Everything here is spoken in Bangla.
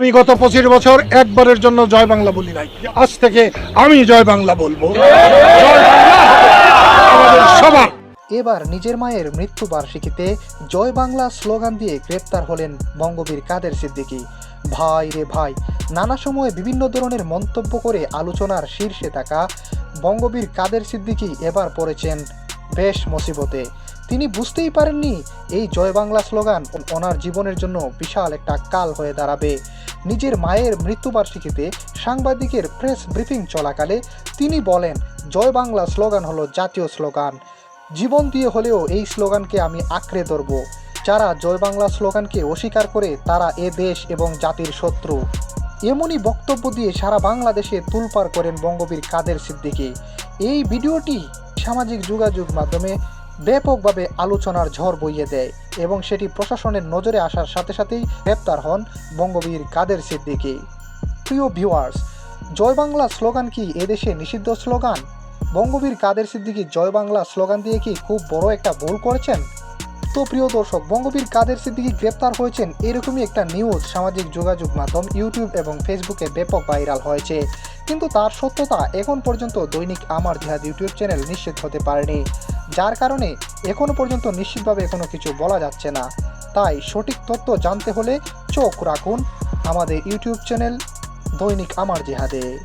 আমি গত পঁচিশ বছর একবারের জন্য জয় বাংলা বলি নাই। আজ থেকে আমি জয় বাংলা বলব। সবার। এবার নিজের মায়ের মৃত্যু বার্ষিকীতে জয় বাংলা স্লোগান দিয়ে গ্রেপ্তার হলেন বঙ্গবীর কাদের সিদ্দিকী। ভাই রে ভাই, নানা সময়ে বিভিন্ন ধরনের মন্তব্য করে আলোচনার শীর্ষে থাকা বঙ্গবীর কাদের সিদ্দিকী এবার পড়েছেন বেশ মুসিবতে। তিনি বুঝতেই পারেননি, এই জয় বাংলা স্লোগান ওনার জীবনের জন্য বিশাল একটা কাল হয়ে দাঁড়াবে। নিজের মায়ের মৃত্যুবার্ষিকীতে সাংবাদিকের প্রেস ব্রিফিং চলাকালে তিনি বলেন, জয় বাংলা স্লোগান হলো জাতীয় স্লোগান। জীবন দিয়ে হলেও এই স্লোগানকে আমি আঁকড়ে ধরব। যারা জয় বাংলা স্লোগানকে অস্বীকার করে, তারা এ দেশ এবং জাতির শত্রু। এমনই বক্তব্য দিয়ে সারা বাংলাদেশে তুলপার করেন বঙ্গবীর কাদের সিদ্দিকী। এই ভিডিওটি সামাজিক যোগাযোগ মাধ্যমে ব্যাপকভাবে আলোচনার ঝড় বইয়ে দেয় এবং সেটি প্রশাসনের নজরে আসার সাথে সাথেই গ্রেপ্তার হন বঙ্গবীর কাদের সিদ্দিকী। প্রিয় ভিউয়ার্স, জয় বাংলা স্লোগান কি এদেশে নিষিদ্ধ স্লোগান? বঙ্গবীর কাদের সিদ্দিকী জয় বাংলা স্লোগান দিয়ে কি খুব বড় একটা ভুল করেছেন? তো প্রিয় দর্শক, বঙ্গবীর কাদের সিদ্দিকী গ্রেপ্তার হয়েছেন এরকমই একটা নিউজ সামাজিক যোগাযোগ মাধ্যম ইউটিউব এবং ফেসবুকে ব্যাপক ভাইরাল হয়েছে। কিন্তু তার সত্যতা এখন পর্যন্ত দৈনিক আমার জিহাদ ইউটিউব চ্যানেল নিশ্চিত হতে পারেনি। যার কারণে এখনও পর্যন্ত নিশ্চিতভাবে কোনো কিছু বলা যাচ্ছে না। তাই সঠিক তথ্য জানতে হলে চোখ রাখুন আমাদের ইউটিউব চ্যানেল দৈনিক আমার জিহাদে।